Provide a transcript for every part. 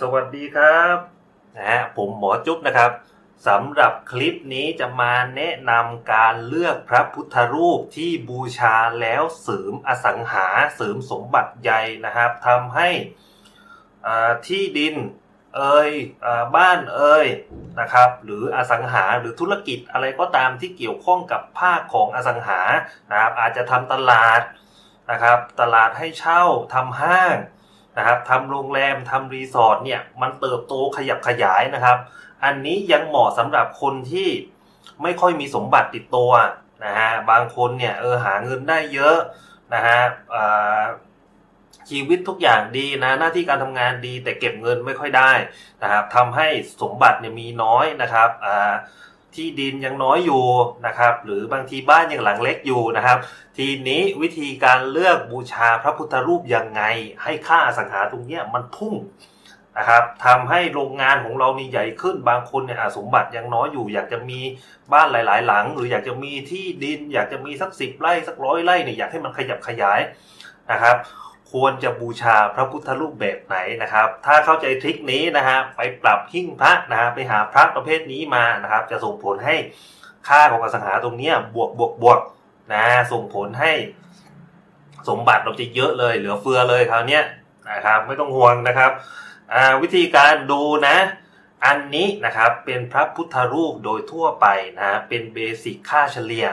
สวัสดีครับนะฮะผมหมอจุ๊บนะครับสำหรับคลิปนี้จะมาแนะนำการเลือกพระพุทธรูปที่บูชาแล้วเสริมอสังหาเสริมสมบัติใหญ่นะครับทำให้ที่ดินเอ่ยอบ้านเอ่ยนะครับหรืออสังหาหรือธุรกิจอะไรก็ตามที่เกี่ยวข้องกับภาคของอสังหานะครับอาจจะทำตลาดนะครับตลาดให้เช่าทำห้าง นะครับทำโรงแรมทำรีสอร์ทเนี่ยมันเติบโตขยับขยายนะครับ อันนี้ยังเหมาะสำหรับคนที่ไม่ค่อยมีสมบัติติดตัวนะฮะบางคนเนี่ยเออหาเงินได้เยอะนะฮะชีวิตทุกอย่างดีนะหน้าที่การทำงานดีแต่เก็บเงินไม่ค่อยได้นะครับทำให้สมบัติเนี่ยมีน้อยนะครับอ่า ที่ดินยังน้อยอยู่นะครับ หรือบางทีบ้านยังหลังเล็กอยู่นะครับ ทีนี้วิธีการเลือกบูชาพระพุทธรูปยังไง ให้ค่าสังหาตรงเนี้ยมันพุ่งนะครับทำให้โรงงานของเรานี่ใหญ่ขึ้นบางคนเนี่ยอะสมบัติยังน้อยอยู่ อยากจะมีบ้านหลาย ๆ หลัง หรืออยากจะมีที่ดิน อยากจะมีสักสิบไร่สักร้อยไร่เนี่ยอยากให้มันขยับขยายนะครับ ควรจะบูชาพระพุทธรูปแบบไหนนะครับ ถ้าเข้าใจทริคนี้นะฮะไปปรับหิ้งพระนะฮะไปหาพระประเภทนี้มานะครับ จะส่งผลให้ค่าของอสังหาตรงนี้บวกบวกบวกนะส่งผลให้สมบัติเราจะเยอะเลย เหลือเฟือเลยคราวเนี้ยนะครับไม่ต้องห่วงนะครับวิธีการดูนะ อันนี้นะครับเป็นพระพุทธรูปโดยทั่วไปนะเป็นเบสิกค่าเฉลี่ย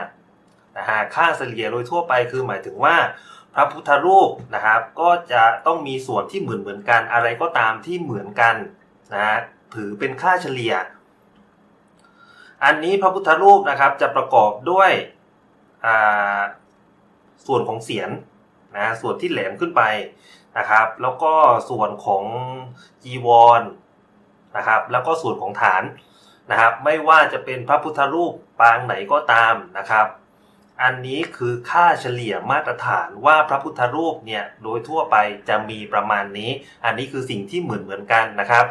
นะฮะค่าเฉลี่ยโดยทั่วไปคือหมายถึงว่า พระพุทธรูปนะครับ ก็จะต้องมีส่วนที่เหมือนเหมือนกันอะไรก็ตามที่เหมือนกันนะฮะถือเป็นค่าเฉลี่ย อันนี้พระพุทธรูปนะครับจะประกอบด้วยส่วนของเสียนนะส่วนที่แหลมขึ้นไปนะครับ แล้วก็ส่วนของจีวรนะครับ แล้วก็ส่วนของฐานนะครับ ไม่ว่าจะเป็นพระพุทธรูปปางไหนก็ตามนะครับ อันนี้คือค่าเฉลี่ยมาตรฐานว่าพระพุทธรูปเนี่ยโดยทั่วไปจะมีประมาณนี้ อันนี้คือสิ่งที่เหมือนเหมือนกันนะครับ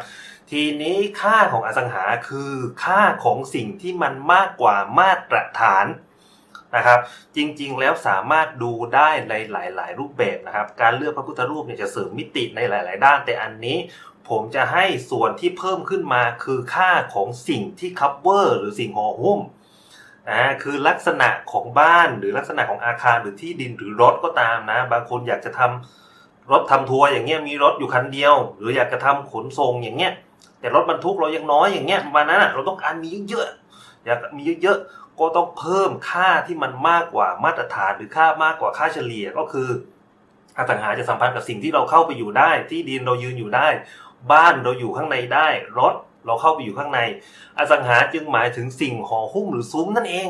ทีนี้ค่าของอสังหาคือค่าของสิ่งที่มันมากกว่ามาตรฐานนะครับ จริงๆแล้วสามารถดูได้ในหลาย ๆ รูปแบบนะครับ การเลือกพระพุทธรูปเนี่ยจะเสริมมิติในหลาย ๆ ด้าน แต่อันนี้ผมจะให้ส่วนที่เพิ่มขึ้นมาคือค่าของสิ่งที่คัฟเวอร์หรือสิ่งห่อหุ้ม นะคือลักษณะของบ้านหรือลักษณะของอาคารหรือที่ดินหรือรถก็ตามนะ บางคนอยากจะทำรถทำทัวร์อย่างเงี้ยมีรถอยู่คันเดียว หรืออยากจะทำขนส่งอย่างเงี้ยแต่รถบรรทุกเรายังน้อยอย่างเงี้ยประมาณนั้นอะเราต้องการมีเยอะๆอยากมีเยอะๆก็ต้องเพิ่มค่าที่มันมากกว่ามาตรฐานหรือค่ามากกว่าค่าเฉลี่ยก็คืออสังหาจะสัมพันธ์กับสิ่งที่เราเข้าไปอยู่ได้ ที่ดินเรายืนอยู่ได้ บ้านเราอยู่ข้างในได้ รถ เราเข้าไปอยู่ข้างใน อสังหาจึงหมายถึงสิ่งห่อหุ้มหรือซุ้มนั่นเอง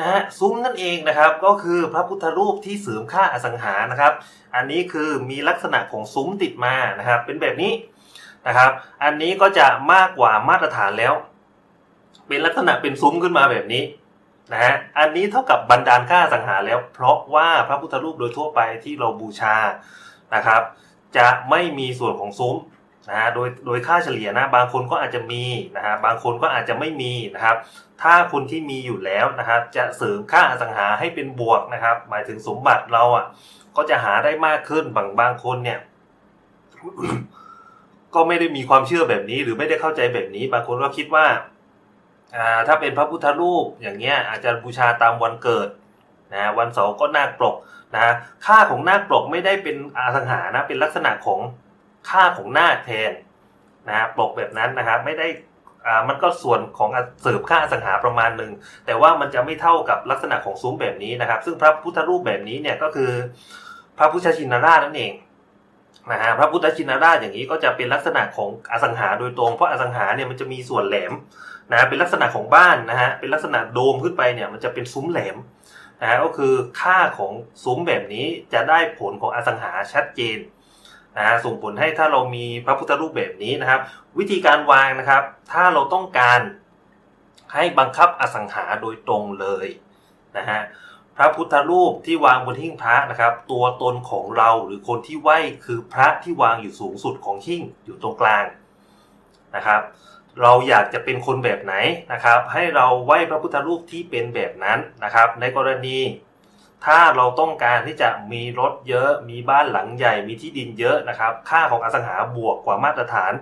นะฮะซุ้มนั่นเองนะครับก็คือพระพุทธรูปที่เสริมค่าอสังหานะครับ อันนี้คือมีลักษณะของซุ้มติดมานะครับ เป็นแบบนี้นะครับ อันนี้ก็จะมากกว่ามาตรฐานแล้ว เป็นลักษณะเป็นซุ้มขึ้นมาแบบนี้นะฮะอันนี้เท่ากับบันดาลค่าอสังหาแล้ว เพราะว่าพระพุทธรูปโดยทั่วไปที่เราบูชานะครับ จะไม่มีส่วนของซุ้ม นะฮะโดยโดยค่าเฉลี่ยนะบางคนก็อาจจะมีนะฮะบางคนก็อาจจะไม่มีนะครับ ถ้าคนที่มีอยู่แล้วนะครับจะเสริมค่าอสังหาให้เป็นบวกนะครับ หมายถึงสมบัติเราอะก็จะหาได้มากขึ้นบางบางคนเนี่ย ก็ไม่ได้มีความเชื่อแบบนี้ หรือไม่ได้เข้าใจแบบนี้ บางคนก็คิดว่าอ่าถ้าเป็นพระพุทธรูปอย่างเงี้ยอาจจะบูชาตามวันเกิดนะวันเสาร์ก็นาคปลกนะค่าของนาคปลกไม่ได้เป็นอาสังหานะเป็นลักษณะของ ค่าของหน้าแทนนะปลกแบบนั้นนะครับไม่ได้อ่ามันก็ส่วนของเสริมค่าอสังหาประมาณหนึ่งแต่ว่ามันจะไม่เท่ากับลักษณะของซุ้มแบบนี้นะครับ ซึ่งพระพุทธรูปแบบนี้เนี่ยก็คือ พระพุทธชินราชนั่นเองนะฮะพระพุทธชินราชอย่างนี้ก็จะเป็นลักษณะของอสังหาโดยตรง เพราะอสังหาเนี่ยมันจะมีส่วนแหลมนะเป็นลักษณะของบ้านนะฮะเป็นลักษณะโดมขึ้นไปเนี่ยมันจะเป็นซุ้มแหลมนะฮะก็คือค่าของซุ้มแบบนี้จะได้ผลของอสังหาชัดเจน นะส่งผลให้ถ้าเรามีพระพุทธรูปแบบนี้นะครับ วิธีการวางนะครับ ถ้าเราต้องการให้บังคับอสังหาโดยตรงเลยนะฮะพระพุทธรูปที่วางบนหิ้งพระนะครับ ตัวตนของเราหรือคนที่ไหว้คือพระที่วางอยู่สูงสุดของหิ้งอยู่ตรงกลางนะครับ เราอยากจะเป็นคนแบบไหนนะครับ ให้เราไหว้พระพุทธรูปที่เป็นแบบนั้นนะครับ ในกรณี ถ้าเราต้องการที่จะมีรถเยอะ มีบ้านหลังใหญ่ มีที่ดินเยอะนะครับ ค่าของอสังหาบวกกว่ามาตรฐาน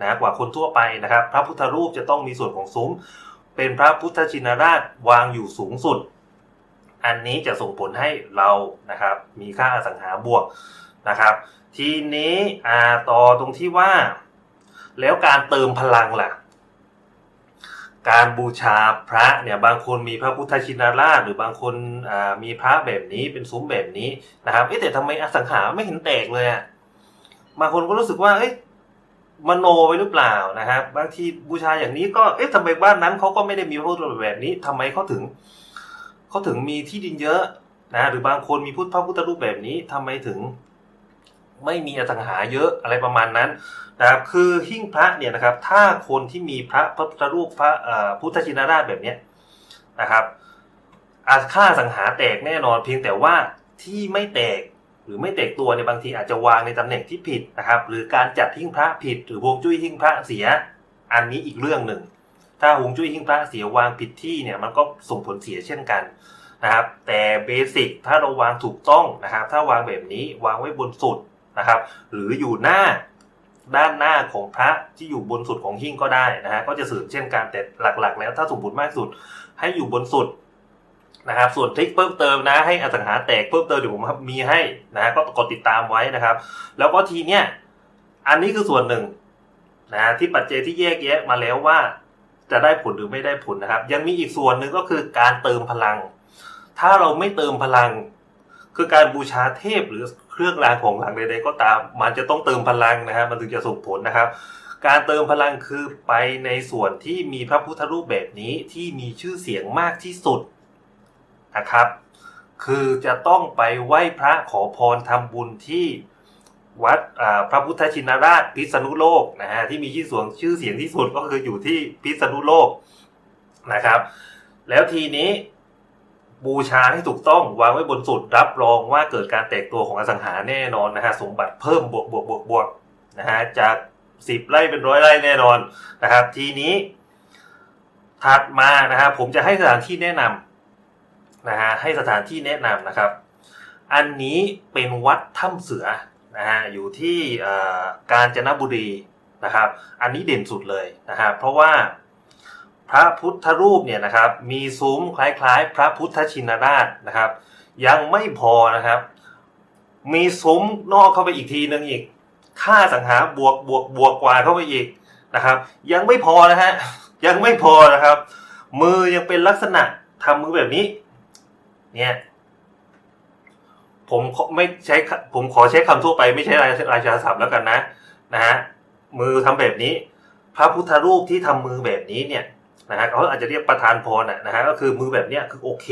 นะกว่าคนทั่วไปนะครับ พระพุทธรูปจะต้องมีส่วนของซุ้ม เป็นพระพุทธชินราชวางอยู่สูงสุด อันนี้จะส่งผลให้เรานะครับ มีค่าอสังหาบวกนะครับ ทีนี้อ่าต่อตรงที่ว่า แล้วการเติมพลังล่ะ การบูชาพระเนี่ยบางคนมีพระพุทธชินราช หรือบางคนมีพระแบบนี้เป็นซุ้มแบบนี้นะครับเอ๊ะแต่ทำไมอสังหาไม่เห็นแตกเลยอะบางคนก็รู้สึกว่าเอ๊ะมโนไปหรือเปล่านะครับบางทีบูชาอย่างนี้ก็เอ๊ะทำไมบ้านนั้นเขาก็ไม่ได้มีพระพุทธแบบนี้ทำไมเขาถึงเขาถึงมีที่ดินเยอะนะหรือบางคนมีพุทธพระพุทธรูปแบบนี้ทำไมถึง ไม่มีอสังหาเยอะอะไรประมาณนั้นนะครับคือหิ้งพระเนี่ยนะครับ ถ้าคนที่มีพระพระพุทธรูปพระพุทธชินราชแบบเนี้ยนะครับอาค่าสังหาแตกแน่นอนเพียงแต่ว่าที่ไม่แตกหรือไม่แตกตัวเนี่ยบางทีอาจจะวางในตำแหน่งที่ผิดนะครับ หรือการจัดหิ้งพระผิด หรือวงจุ้ยหิ้งพระเสีย อันนี้อีกเรื่องหนึ่ง ถ้าวงจุ้ยหิ้งพระเสียวางผิดที่เนี่ยมันก็ส่งผลเสียเช่นกันนะครับ แต่เบสิกถ้าเราวางถูกต้องนะครับ ถ้าวางแบบนี้วางไว้บนสุด นะครับ หรืออยู่หน้าด้านหน้าของพระที่อยู่บนสุดของหิ้งก็ได้นะฮะก็จะสริมเช่นกันแต่หลักๆ แล้วถ้าสมบูรณ์มากสุดให้อยู่บนสุดนะครับส่วนทริคเพิ่มเติมนะให้อสังหาแตกเพิ่มเติมเดี๋ยวผมมีให้นะฮะก็กดติดตามไว้นะครับ แล้วก็ทีเนี้ยอันนี้คือส่วนหนึ่งนะฮะที่ปัจเจกที่แยกแยะมาแล้วว่า จะได้ผลหรือไม่ได้ผลนะครับ ยังมีอีกส่วนหนึ่งก็คือการเติมพลัง ถ้าเราไม่เติมพลัง คือการบูชาเทพหรือเครื่องรางของขลังใดๆก็ตาม มันจะต้องเติมพลังนะครับมันถึงจะส่งผลนะครับ การเติมพลังคือไปในส่วนที่มีพระพุทธรูปแบบนี้ที่มีชื่อเสียงมากที่สุดนะครับ คือจะต้องไปไหว้พระขอพรทำบุญที่วัดพระพุทธชินราชพิษณุโลกนะฮะที่มีชื่อเสียงชื่อเสียงที่สุดก็คืออยู่ที่พิษณุโลกนะครับ แล้วทีนี้ บูชาให้ถูกต้องวางไว้บนสุดรับรองว่าเกิดการแตกตัวของอสังหาแน่นอนนะฮะสมบัติเพิ่มบวกบวกบวกบวกนะฮะจากสิบไร่เป็นร้อยไร่แน่นอนนะครับ ทีนี้ ถัดมานะครับผมจะให้สถานที่แนะนำนะฮะให้สถานที่แนะนำนะครับ อันนี้เป็นวัดถ้ำเสือนะฮะอยู่ที่กาญจนบุรีนะครับ อันนี้เด่นสุดเลยนะครับเพราะว่า พระพุทธรูปเนี่ยนะครับ มีซุ้มคล้ายๆ พระพุทธชินราชนะครับ ยังไม่พอนะครับ มีซุ้มนอกเข้าไปอีกทีนึงอีก ค่าสังหาบวกบวกบวกกว่าเข้าไปอีกนะครับ ยังไม่พอนะฮะยังไม่พอนะครับ มือยังเป็นลักษณะทำมือแบบนี้ เนี่ยผมไม่ใช้ผมขอใช้คำทั่วไปไม่ใช่ราชาศัพท์แล้วกันนะนะฮะมือทำแบบนี้ พระพุทธรูปที่ทำมือแบบนี้เนี่ย นะฮะเขาอาจจะเรียกประธานพรนะฮะก็คือมือแบบเนี้ยคือโอเค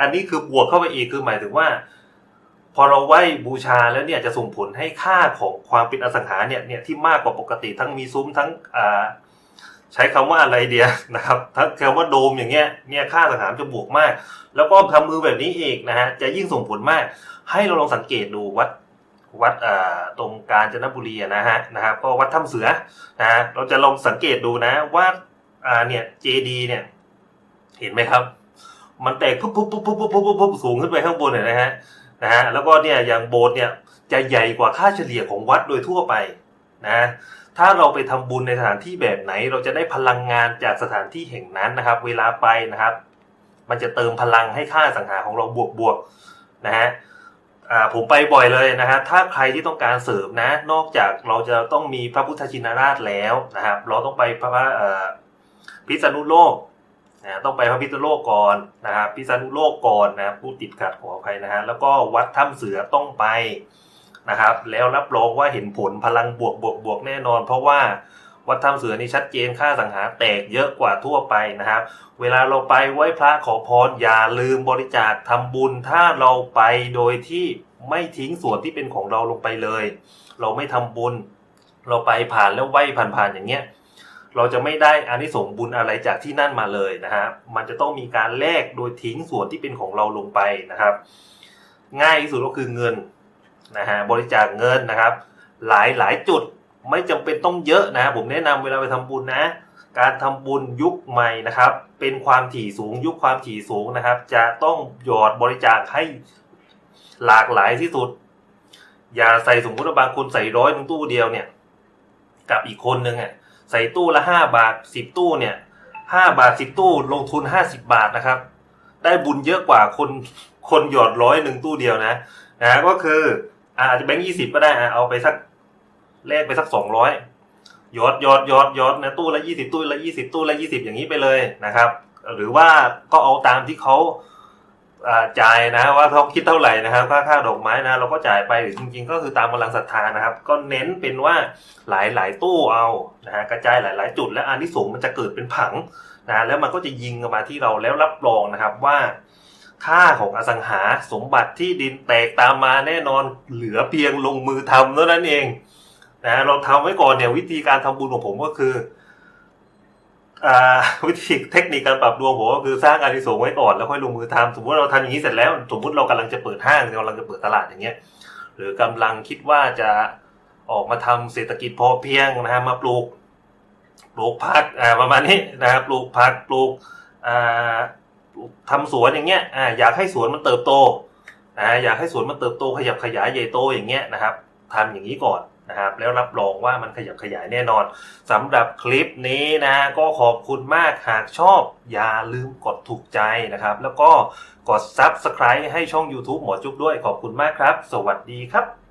อันนี้คือบวกเข้าไปอีกคือหมายถึงว่า พอเราไหว้บูชาแล้วเนี่ยจะส่งผลให้ค่าของความเป็นอสังหาเนี่ยเนี่ยที่มากกว่าปกติทั้งมีซุ้มทั้งอ่าใช้คำว่าอะไรเดียนะครับทั้งคำว่าโดมอย่างเงี้ยเนี่ยค่าสังหารจะบวกมาก แล้วก็ทำมือแบบนี้อีกนะฮะจะยิ่งส่งผลมาก ให้เราลองสังเกตดูวัดวัดตรงกาญจนบุรีนะฮะนะครับก็วัดถ้ำเสือนะฮะเราจะลองสังเกตดูนะว่า อ่าเนี่ยเจดีเนี่ย เห็นไหมครับ มันแตกปุ๊บปุ๊บปุ๊บปุ๊บปุ๊บปุ๊บปุ๊บสูงขึ้นไปข้างบนเนี่ยนะฮะนะฮะแล้วก็เนี่ยอย่างโบสถ์เนี่ยจะใหญ่กว่าค่าเฉลี่ยของวัดโดยทั่วไปนะ ถ้าเราไปทำบุญในสถานที่แบบไหน เราจะได้พลังงานจากสถานที่แห่งนั้นนะครับ เวลาไปนะครับ มันจะเติมพลังให้ค่าสังหาของเราบวกบวกนะฮะผมไปบ่อยเลยนะฮะถ้าใครที่ต้องการเสริมนะ นอกจากเราจะต้องมีพระพุทธชินราชแล้วนะครับ เราต้องไปพระ พิษณุโลกนะต้องไปพระพิษณุโลกก่อนนะครับพิษณุโลกก่อนนะผู้ติดขัดขออภัยนะฮะแล้วก็วัดถ้ำเสือต้องไปนะครับ แล้วรับรองว่าเห็นผลพลังบวกบวกบวกแน่นอน เพราะว่าวัดถ้ำเสือนี่ชัดเจนค่าสังหาแตกเยอะกว่าทั่วไปนะครับ เวลาเราไปไหว้พระขอพรอย่าลืมบริจาคทำบุญถ้าเราไปโดยที่ไม่ทิ้งส่วนที่เป็นของเราลงไปเลย เราไม่ทำบุญ เราไปผ่านแล้วไหว้ผ่านๆอย่างเงี้ย เราจะไม่ได้อานิสงส์บุญอะไรจากที่นั่นมาเลยนะฮะมันจะต้องมีการแลกโดยทิ้งส่วนที่เป็นของเราลงไปนะครับ ง่ายที่สุดก็คือเงินนะฮะบริจาคเงินนะครับ หลายหลายจุดไม่จำเป็นต้องเยอะนะ ผมแนะนำเวลาไปทำบุญนะ การทำบุญยุคใหม่นะครับ เป็นความถี่สูงยุคความถี่สูงนะครับ จะต้องหยอดบริจาคให้หลากหลายที่สุด อย่าใส่สมมติว่าบางคนใส่ร้อยหนึ่งตู้เดียวเนี่ย กับอีกคนนึงอะ ใส่ตู้ละห้าบาทสิบตู้เนี่ยห้าบาทสิบตู้ลงทุนห้าสิบาทนะครับ ได้บุญเยอะกว่าคนคนหยอดร้อยหนึ่งตู้เดียวนะนะก็คืออาจจะแบงค์ยี่สิบก็ได้อะเอาไปสักแลกไปสักสองร้อยหยอดหยอดหยอดหยอดนะตู้ละยี่สิบตู้ละยี่สิบตู้ละยี่สิบอย่างนี้ไปเลยนะครับ หรือว่าก็เอาตามที่เขา จ่ายนะว่าเขาคิดเท่าไหร่นะครับค่าค่าดอกไม้นะ เราก็จ่ายไปหรือจริง ๆ ก็คือตามกำลังศรัทธานะครับ ก็เน้นเป็นว่าหลายหลายๆตู้เอานะฮะกระจายหลาย ๆ จุดและอานิสงส์มันจะเกิดเป็นผังนะแล้วมันก็จะยิงออกมาที่เราแล้วรับรองนะครับว่า ค่าของอสังหาสมบัติที่ดินแตกตามมาแน่นอนเหลือเพียงลงมือทำเท่านั้นเองนะเราทำไว้ก่อนเนี่ยวิธีการทำบุญของผมก็คือ วิธีเทคนิคการปรับดวงผมก็คือสร้างอานิสงส์ไว้ก่อนแล้วค่อยลงมือทำสมมติเราทำอย่างนี้เสร็จแล้ว สมมติเรากำลังจะเปิดห้างเรากำลังจะเปิดตลาดอย่างเงี้ยหรือกำลังคิดว่าจะออกมาทำเศรษฐกิจพอเพียงนะฮะมาปลูกปลูกผักอ่าประมาณนี้นะครับปลูกผักปลูกอ่าทำสวนอย่างเงี้ยอ่าอยากให้สวนมันเติบโตนะอยากให้สวนมันเติบโตขยับขยายใหญ่โตอย่างเงี้ยนะครับทำอย่างนี้ก่อน นะครับแล้วรับรองว่ามันขยับขยายแน่นอนสำหรับคลิปนี้นะก็ขอบคุณมากหากชอบ อย่าลืมกดถูกใจนะครับ แล้วก็กด Subscribe ให้ช่อง YouTube หมอจุ๊บด้วยขอบคุณมากครับ สวัสดีครับ